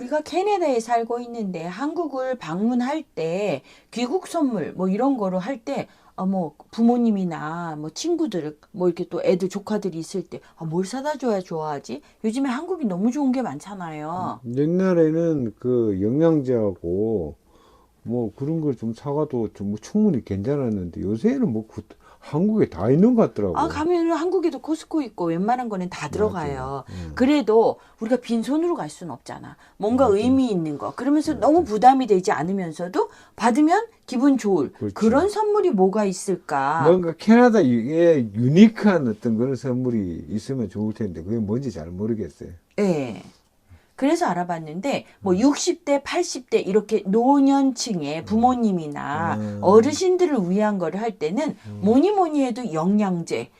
우리가 캐나다에 살고 있는데 한국을 방문할 때 귀국 선물 뭐 이런 거로 할때 어, 뭐 부모님이나 뭐 친구들 뭐 이렇게 또 애들 조카들이 있을 때 아, 뭘 사다 줘야 좋아하지? 요즘에 한국이 너무 좋은 게 많잖아요. 옛날에는 그 영양제하고 뭐 그런 걸 좀 사가도 좀뭐 충분히 괜찮았는데 요새는 뭐 그- 한국에 다 있는 것 같더라고. 아 가면은 한국에도 코스코 있고 웬만한 거는 다 들어가요. 음. 그래도 우리가 빈손으로 갈 수는 없잖아. 뭔가 맞아. 의미 있는 거. 그러면서 너무 부담이 되지 않으면서도 받으면 기분 좋을 그렇지. 그런 선물이 뭐가 있을까? 뭔가 캐나다에 유니크한 어떤 그런 선물이 있으면 좋을 텐데 그게 뭔지 잘 모르겠어요. 예. 그래서 알아봤는데 뭐 음. 60대, 80대 이렇게 노년층의 부모님이나 음. 어르신들을 위한 거를 할 때는 뭐니 뭐니 해도 영양제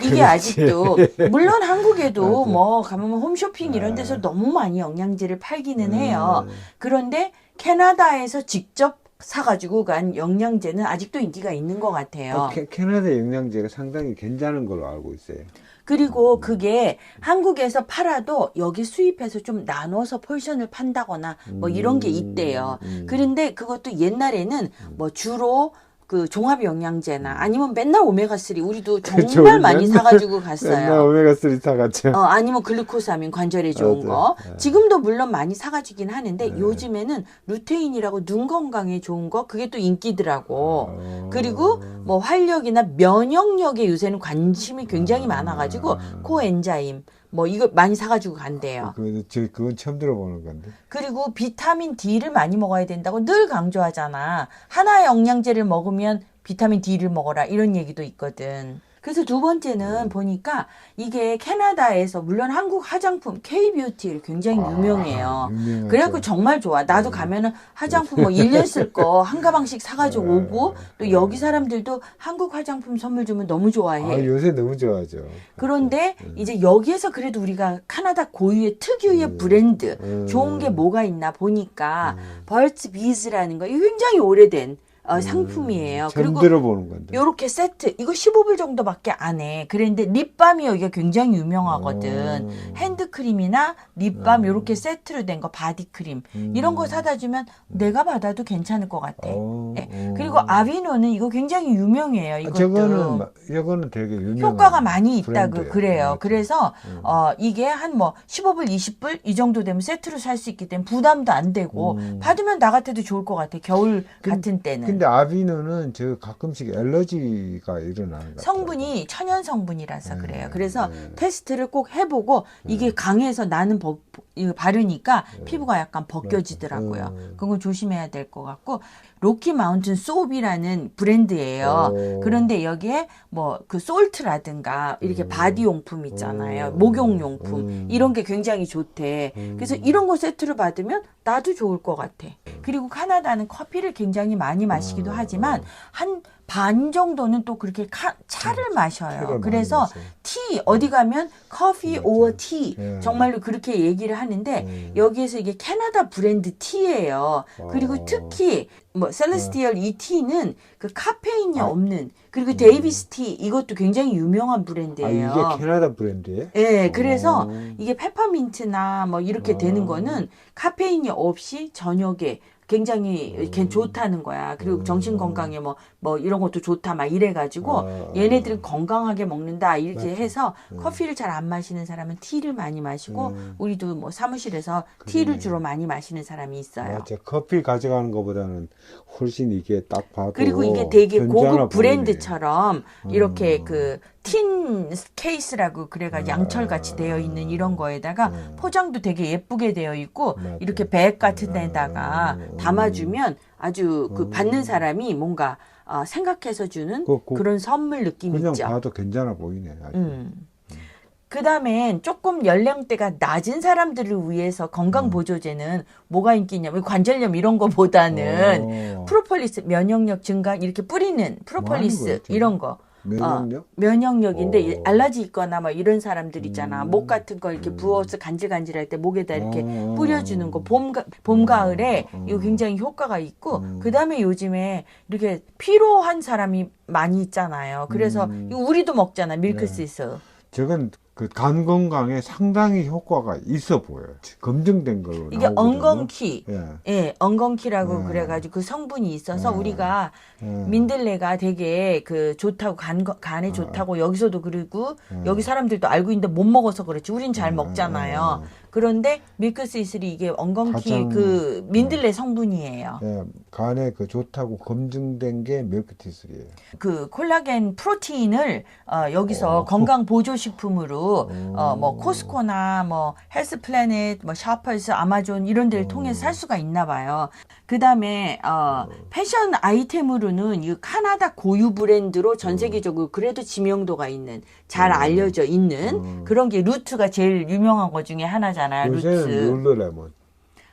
이게 그렇지. 아직도 물론 한국에도. 뭐 가면 홈쇼핑 이런 데서 아. 너무 많이 영양제를 팔기는 해요. 음. 그런데 캐나다에서 직접 사가지고 간 영양제는 아직도 인기가 있는 것 같아요. 어, 캐, 캐나다 영양제가 상당히 괜찮은 걸로 알고 있어요. 그리고 그게 한국에서 팔아도 여기 수입해서 좀 나눠서 포션을 판다거나 뭐 이런 게 있대요. 음. 그런데 그것도 옛날에는 뭐 주로 그 종합 영양제나 아니면 맨날 오메가3 우리도 그쵸, 정말 우리 많이 맨날- 사가지고 갔어요. 오메가3 사갔죠. 어, 아니면 글루코사민 관절에 좋은 맞아. 거. 네. 지금도 물론 많이 사가지긴 하는데 네. 요즘에는 루테인이라고 눈 건강에 좋은 거 그게 또 인기더라고. 어. 그리고 뭐 활력이나 면역력에 요새는 관심이 굉장히 많아가지고 아. 코엔자임 뭐 이거 많이 사가지고 간대요. 그, 저, 그건 처음 들어보는 건데. 그리고 비타민 D를 많이 먹어야 된다고 늘 강조하잖아. 하나의 영양제를 먹으면 비타민 D를 먹어라 이런 얘기도 있거든. 그래서 두 번째는 보니까 이게 캐나다에서 물론 한국 화장품 K-뷰티 굉장히 유명해요. 아, 유명하죠. 그래갖고 정말 좋아. 나도 가면은 화장품 뭐 1년 쓸 거 한 가방씩 사가지고 네. 오고 또 여기 사람들도 한국 화장품 선물 주면 너무 좋아해. 아, 요새 너무 좋아하죠. 그런데 네. 이제 여기에서 그래도 우리가 카나다 고유의 특유의 브랜드 음. 좋은 게 뭐가 있나 보니까 음. 벌츠 비즈라는 거 굉장히 오래된 어, 상품이에요. 처음 그리고 들어 보는 건데. 요렇게 세트 이거 15불 정도밖에 안 해. 그런데 립밤이 여기가 굉장히 유명하거든. 음. 핸드크림이나 립밤 음. 요렇게 세트로 된 거 바디크림 음. 이런 거 사다 주면 내가 받아도 괜찮을 것 같아. 어, 예. 어. 그리고 아비노는 이거 굉장히 유명해요. 아, 이것도. 저거는 마- 이거는 되게 유명한 효과가 많이 있다고. 그래요. 맞아. 그래서 음. 어 이게 한 뭐 15불, 20불 이 정도 되면 세트로 살 수 있기 때문에 부담도 안 되고 음. 받으면 나 같아도 좋을 것 같아. 겨울 근- 같은 때는. 근데 아비노는 저 가끔씩 엘러지가 일어나는 것 성분이 천연 성분이라서 네, 그래요. 그래서 네. 테스트를 꼭 해보고 이게 강해서 나는 버, 이거 바르니까 피부가 약간 벗겨지더라고요. 음. 그건 조심해야 될 것 같고 로키 마운틴 소비라는 브랜드예요. 오. 그런데 여기에 뭐 그 솔트라든가 이렇게 바디 용품 있잖아요. 음. 목욕 용품 음. 이런 게 굉장히 좋대. 그래서 이런 거 세트로 받으면 나도 좋을 것 같아. 그리고 카나다는 커피를 굉장히 많이 마시기도 음. 하지만 한반 정도는 또 그렇게 카- 차를 마셔요. 차를 많이 그래서 마셔요. 티 어디 가면 커피. 오어 티 예. 정말로 그렇게 얘기를 하는데 음. 여기에서 이게 캐나다 브랜드 티예요. 그리고 어. 특히 뭐 셀레스티얼 이 티는 그 카페인이 아. 없는 그리고 데이비스 티 이것도 굉장히 유명한 아, 브랜드예요. 이게 캐나다 브랜드예요? 예, 그래서 어. 이게 페퍼민트나 뭐 이렇게 아. 되는 거는 카페인이 없이 저녁에 굉장히 음. 걔 좋다는 거야. 그리고 정신 건강에 뭐, 뭐 이런 것도 좋다 막 이래가지고 아. 얘네들은 건강하게 먹는다 이렇게 맞아. 해서 음. 커피를 잘 안 마시는 사람은 티를 많이 마시고 음. 우리도 뭐 사무실에서 그래. 티를 주로 많이 마시는 사람이 있어요. 맞아. 커피 가져가는 것보다는 훨씬 이게 딱 봐도 그리고 이게 되게 고급. 브랜드처럼 이렇게 음. 그 틴 케이스라고 그래가 양철 같이 되어 있는 이런 거에다가 음. 포장도 되게 예쁘게 되어 있고 맞아. 이렇게 백 같은 데다가 음. 담아주면 아주 그 음. 받는 사람이 뭔가 어, 생각해서 주는 그- 그- 그 런 선물 느낌 그냥 있죠. 봐도 괜찮아 보이네. 아주. 음. 그 다음엔 조금 연령대가 낮은 사람들을 위해서 음. 건강보조제는 뭐가 인기 있냐면 관절염 이런 거보다는 어. 프로폴리스 면역력 증가 이렇게 뿌리는 뭐 프로폴리스 거야, 지금? 이런 거 면역력? 어, 면역력인데 이 오. 알러지 있거나 뭐 이런 사람들 있잖아 음. 목 같은 거 이렇게 음. 부어서 간질간질할 때 목에다 이렇게 어. 뿌려주는 거 봄 봄 가을에 음. 이거 굉장히 효과가 있고 음. 그 다음에 요즘에 이렇게 피로한 사람이 많이 있잖아요 그래서 음. 우리도 먹잖아 네. 밀크시스 저건 그 간 건강에 상당히 효과가 있어 보여요. 검증된 걸로 이게. 엉겅키. 예. 예, 엉겅키라고 네. 그래가지고 그 성분이 있어서 네. 우리가 예. 민들레가 되게 그 좋다고 간, 거- 간에 좋다고 여기서도 그러고 네. 여기 사람들도 알고 있는데 못 먹어서 그렇지 우린 잘 네, 먹잖아요. 네. 그런데 밀크시슬이 이게 엉겅키 가장- 그 민들레 성분이에요. 예, 간에 그 좋다고 검증된 게 밀크티슬이에요. 그 콜라겐 프로테인을 어, 여기서 어. 건강 보조 식품으로 어, 뭐 코스코나 뭐 헬스 플래닛, 뭐 샤퍼스, 아마존 이런 데를 통해서 살 수가 있나 봐요. 그다음에 어, 패션 아이템으로는 이 카나다 고유 브랜드로 전 세계적으로 그래도 지명도가 있는 잘 알려져 있는 그런 게 루트가 제일 유명한 것 중에 하나잖아요. 요새는 루트. 룰루레몬.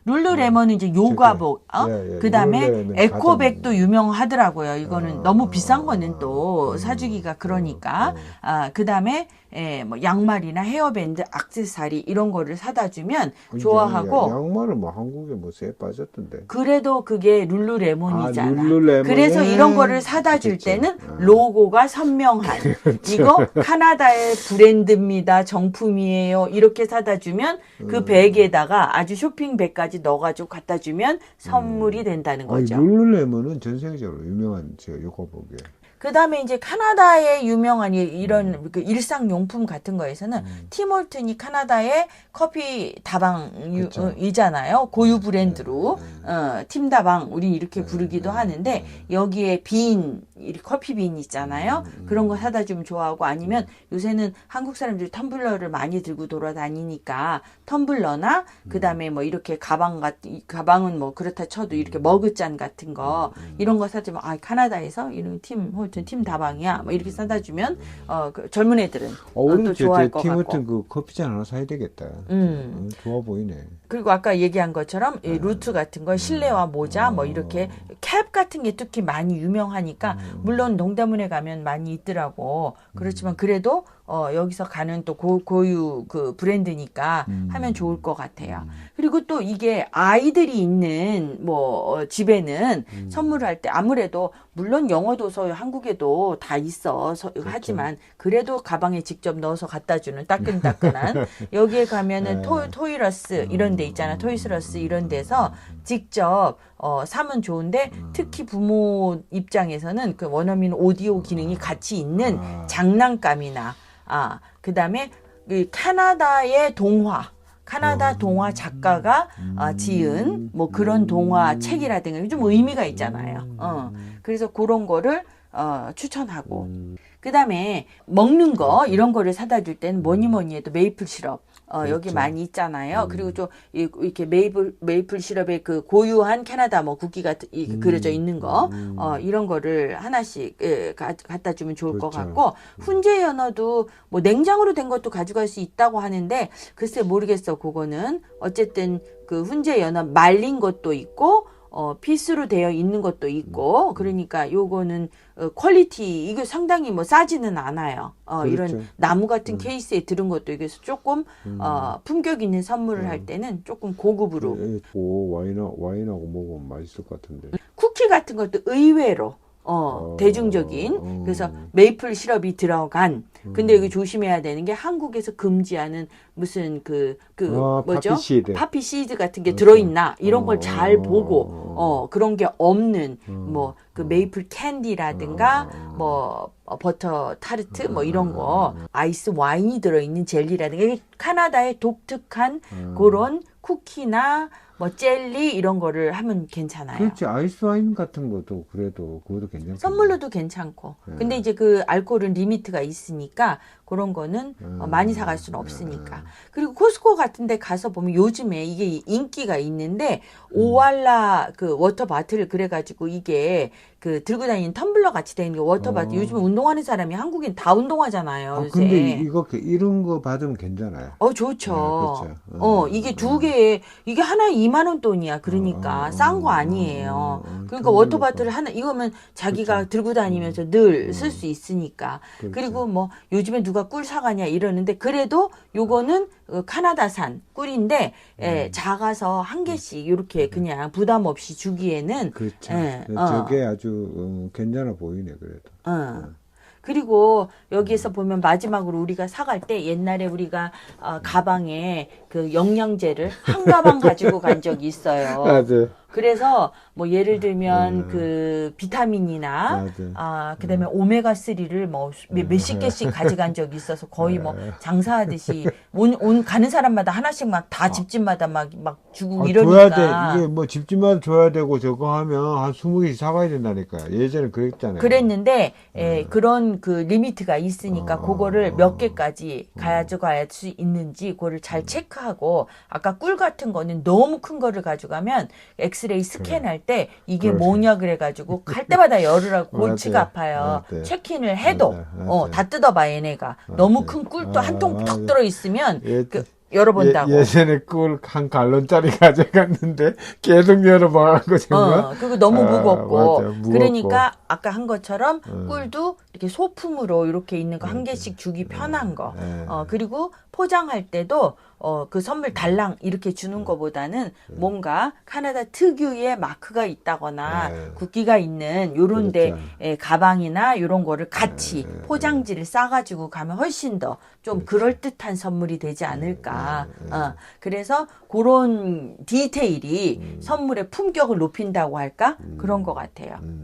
룰루레몬은 이제 요가복, 어? 예, 예. 그다음에 룰루레몬 에코백도 유명하더라고요. 이거는 어, 너무 비싼 거는 어, 또 음, 사주기가 그러니까. 어, 어. 아, 그다음에 예, 뭐 양말이나 헤어밴드, 악세사리 이런 거를 사다 주면 좋아하고 양말은 뭐 한국에 뭐쎄 빠졌던데. 그래도 그게 룰루레몬이잖아. 아, 룰루레몬에 그래서 이런 거를 사다 줄 그렇죠. 때는 아. 로고가 선명한 이거 카나다의 브랜드입니다. 정품이에요. 이렇게 사다 주면 그 음. 백에다가 아주 쇼핑백까지 넣어가지고 갖다 주면 선물이 된다는 음. 아니, 거죠. 룰루레몬은 전 세계적으로 유명한 저 요가복이에요. 그 다음에 이제 카나다의 유명한 이- 이런 그 일상용품 같은 거에서는 음. 티몰튼이 카나다의 커피. 다방이잖아요. 고유 브랜드로. 네, 어, 팀다방, 우린 이렇게 부르기도 하는데, 여기에 빈, 이 커피 빈 있잖아요. 음, 그런 거 사다 주면 좋아하고, 아니면 요새는 한국 사람들이 텀블러를 많이 들고 돌아다니니까, 텀블러나, 그 다음에 뭐 이렇게 가방 같, 이 가방은 뭐 그렇다 쳐도 이렇게 머그잔 같은 거, 이런 거 사주면, 아, 카나다에서 이런 팀, 홀튼 팀 다방이야. 뭐 이렇게 사다 주면, 어, 그 젊은 애들은 어, 어, 우리 또 저, 좋아할 저것 같고. 그 커피잔 하나 사야 되겠다. 음. 어, 좋아 보이네. 그리고 아까 얘기한 것처럼 네. 이 루트 같은 거 실내화 모자 뭐 이렇게 캡 같은 게 특히 많이 유명하니까 음. 물론 동대문에 가면 많이 있더라고 그렇지만 그래도 어 여기서 가는 또 고, 고유 그 브랜드니까 음. 하면 좋을 것 같아요 그리고 또 이게 아이들이 있는 뭐 어, 집에는 음. 선물을 할때 아무래도 물론 영어 도서 한국에도 다 있어 서- 그렇죠. 하지만 그래도 가방에 직접 넣어서 갖다 주는 따끈따끈한 여기에 가면은 네. 토, 토이러스 이런 데 있잖아 토이스러스 이런 데서 직접 어, 사면 좋은데 특히 부모 입장에서는 그 원어민 오디오 기능이 같이 있는 아. 장난감이나 아 그다음에 그 카나다의 동화 카나다 동화 작가가 아, 지은 뭐 그런 동화 책이라든가 좀 의미가 있잖아요. 어. 그래서 그런 거를 어, 추천하고 음. 그다음에 먹는 거 이런 거를 사다 줄 때는 뭐니 뭐니 해도 메이플 시럽 어, 여기 그렇죠. 많이 있잖아요. 그리고 좀 이- 이렇게 메이플 메이플 시럽의 그 고유한 캐나다 뭐 국기가 이- 그려져 있는 거 어, 이런 거를 하나씩 예, 가, 갖다 주면 좋을 것 그렇죠. 같고 훈제 연어도 뭐 냉장으로 된 것도 가져갈 수 있다고 하는데 글쎄 모르겠어 그거는 어쨌든 그 훈제 연어 말린 것도 있고 어, 피스로 되어 있는 것도 있고, 그러니까 요거는, 어, 퀄리티, 이게 상당히 뭐 싸지는 않아요. 어, 이런 그렇죠. 나무 같은 케이스에 들은 것도 이게 조금, 어, 품격 있는 선물을 할 때는 조금 고급으로. 예, 오, 와인, 와인하고 먹으면 맛있을 것 같은데. 쿠키 같은 것도 의외로, 어, 어, 대중적인, 어. 그래서 메이플 시럽이 들어간, 근데 여기 조심해야 되는 게 한국에서 금지하는 무슨 그, 그, 아, 뭐죠? 파피 시드. 파피 시드 같은 게 그렇죠. 들어있나 이런 어, 걸잘 어, 보고 어. 어 그런 게 없는 어. 뭐그 메이플 캔디라든가 어. 뭐 어, 버터 타르트 뭐 이런 거 아이스 와인이 들어있는 젤리라든가 이게 카나다의 독특한 어. 그런 쿠키나 뭐 젤리 이런 거를 하면 괜찮아요. 그렇지, 아이스 와인 같은 것도 그래도, 그것도 괜찮고. 선물로도 괜찮고. 네. 근데 이제 그 알코올은 리미트가 있으니까 그런 거는 어, 음. 많이 사갈 수는 없으니까. 그리고 코스코 같은 데 가서 보면 요즘에 이게 인기가 있는데 음. 오알라 그 워터 바틀 그래 가지고 이게 그 들고 다니는 텀블러 같이 되는 게 워터 바틀. 어. 요즘에 운동하는 사람이 한국인 다 운동하잖아요. 아, 요새. 근데 이거, 이런 거 받으면 괜찮아요. 어, 좋죠. 네, 그렇죠. 어, 어, 이게 두 개에, 이게 하나에 2만 원 돈이야. 그러니까, 어, 어, 싼거 어, 아니에요. 어, 어, 그러니까 워터바트를 거. 하나, 이거면 자기가 그렇죠. 들고 다니면서 늘 음. 쓸수 있으니까. 그렇죠. 그리고 뭐, 요즘에 누가 꿀 사가냐 이러는데, 그래도 요거는 어, 카나다산 꿀인데, 예, 음. 작아서 한 개씩 이렇게 그냥 부담 없이 주기에는, 그렇죠. 예, 어. 저게 아주 어, 괜찮아 보이네, 그래도. 어. 그리고 여기에서 보면 마지막으로 우리가 사갈 때 옛날에 우리가 어, 가방에 그 영양제를 한 가방 가지고 간 적이 있어요. 맞아. 그래서 뭐 예를 들면 음. 그 비타민이나. 아 그다음에 오메가 3를 뭐 몇- 몇십 개씩 가져간 적이 있어서 거의 뭐 장사하듯이 온, 온 가는 사람마다 하나씩 막 다 집집마다 막막 주고 아, 이러니까 줘야 돼. 이게 뭐 집집마다 줘야 되고 저거 하면 한 20개씩 사가야 된다니까. 예전에 그랬잖아요. 그랬는데 예, 그런 그 리미트가 있으니까 어, 그거를 어, 몇 개까지 가져갈 수 있는지 그거를 잘 체크하고 아까 꿀 같은 거는 너무 큰 거를 가져가면 엑 스레이 스캔할 때 이게 그렇지. 뭐냐 그래가지고 갈 때마다 열으라고 골치가. 아파요. 맞아요. 체킨을 해도 맞아요. 어. 다 뜯어봐 얘네가 너무 맞아요. 큰 꿀도 아, 한 통 턱. 들어 있으면 예, 그, 열어본다고. 예, 예전에 꿀 한 갈론짜리 가져갔는데 계속 열어봐갖고 정말. 어, 그리고 너무 아, 무겁고. 맞아, 무겁고. 그러니까 아까 한 것처럼 음. 꿀도 이렇게 소품으로 이렇게 있는 거 한 개씩 주기 편한 거. 예. 어, 그리고 포장할 때도 어, 그 선물 달랑 이렇게 주는 것보다는 뭔가 카나다 특유의 마크가 있다거나 네. 국기가 있는 요런데 그렇죠. 에, 가방이나 요런 거를 같이 네. 포장지를 싸가지고 가면 훨씬 더 좀 그럴듯한 선물이 되지 않을까. 네. 어, 그래서 그런 디테일이 선물의 품격을 높인다고 할까? 그런 것 같아요. 음.